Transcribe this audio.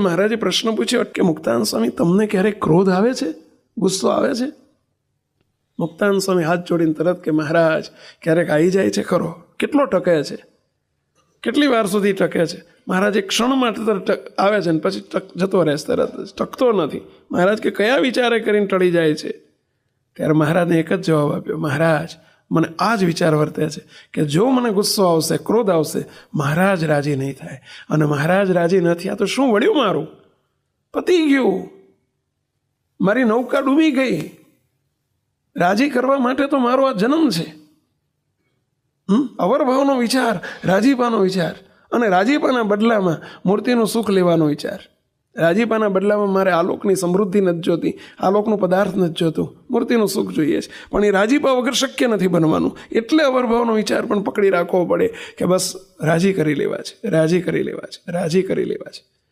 મહારાજે પ્રશ્ન પૂછ્યો કે મુક્તાન સ્વામી, તમને ક્યારેક ક્રોધ આવે છે? ગુસ્સો આવે છે? મુક્તાન સ્વામી હાથ જોડીને તરત કે, મહારાજ, ક્યારેક આવી જાય છે ખરો? કેટલો ટકે છે? કેટલી વાર સુધી ટકે છે? મહારાજ એક ક્ષણ માટે આવે છે ને પછી ટક, જતો રહે છે તરત, ટકતો નથી. મહારાજ કે, કયા વિચારે કરીને ટળી જાય છે? ત્યારે મહારાજને એક જ જવાબ આપ્યો, મહારાજ મને આ જ વિચાર વર્તે છે કે જો મને ગુસ્સો આવશે, ક્રોધ આવશે, મહારાજ રાજી નહીં થાય. અને મહારાજ રાજી ન થયા તો શું વળ્યું મારું? પતી ગયું. મારી નૌકા ડૂબી ગઈ. રાજી કરવા માટે તો મારો આ જન્મ છે? અવરભાવનો વિચાર, રાજીપાનો વિચાર અને રાજીપાના બદલામાં મૂર્તિનું સુખ લેવાનો વિચાર. રાજીપાના બદલામાં મારે આલોકની સમૃદ્ધિ નથી જોતી આલોકનું પદાર્થ નથી જોતું, મૂર્તિનું સુખ જોઈએ છે. પણ એ રાજીપા વગર શક્ય નથી બનવાનું. એટલે અવરભાવનો વિચાર પણ પકડી રાખવો પડે કે બસ રાજી કરી લેવા છે, રાજી કરી લેવા છે, રાજી કરી લેવા છે.